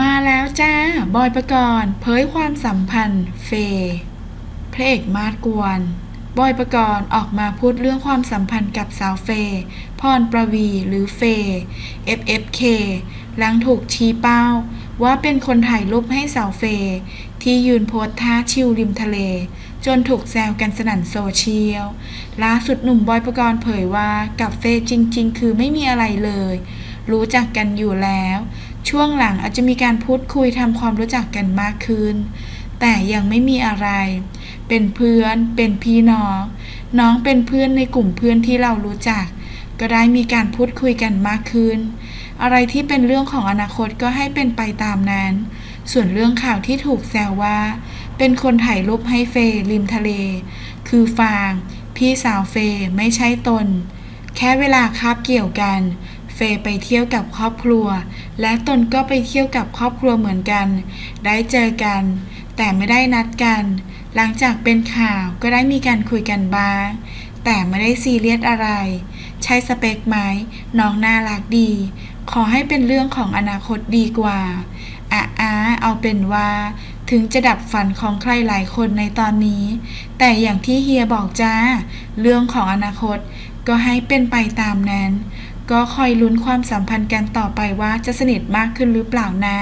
มาแล้วจ้า บอยประกรณ์เผยความสัมพันธ์ เฟย์พระเอกมาดกวน บอยประกรณ์ออกมาพูดเรื่องความสัมพันธ์กับสาวเฟย์พรประวีหรือเฟย์ FFK หลังถูกชี้เป้า ว่าเป็นคนถ่ายรูปให้สาวเฟย์ที่ยืนโพสท่าชิลริมทะเล จนถูกแซวกันสนั่นโซเชียล ล่าสุดหนุ่มบอยประกรณ์เผยว่ากับเฟย์จริง ๆ คือไม่มีอะไรเลย รู้จักกันอยู่แล้ว ช่วงหลังอาจจะมีการพูดคุยทำความรู้จักกันมากขึ้น แต่ยังไม่มีอะไร เป็นเพื่อน เป็นพี่น้อง น้องเป็นเพื่อนในกลุ่มเพื่อนที่เรารู้จัก ก็ได้มีการพูดคุยกันมากขึ้น อะไรที่เป็นเรื่องของอนาคตก็ให้เป็นไปตามนั้น ส่วนเรื่องข่าวที่ถูกแซวว่า เป็นคนถ่ายรูปให้เฟย์ริมทะเล คือฟาง พี่สาวเฟย์ไม่ใช่ตน แค่เวลาคาบเกี่ยวกัน เฟย์ไปเที่ยวกับครอบครัว และตนก็ไปเที่ยวกับครอบครัวเหมือนกัน ได้เจอกัน แต่ไม่ได้นัดกัน หลังจากเป็นข่าวก็ได้มีการคุยกันบ้าง แต่ไม่ได้ซีเรียสอะไร ใช่สเปคไหมน้องน่ารักดี ขอให้เป็นเรื่องของอนาคตดีกว่าอะอาเอาเป็นว่า ถึงจะดับฝันของใครหลายคนในตอนนี้ แต่อย่างที่เฮียบอกจ้า เรื่องของอนาคตก็ให้เป็นไปตามนั้น ก็คอยลุ้นความสัมพันธ์กันต่อไปว่าจะสนิทมากขึ้นหรือเปล่านะ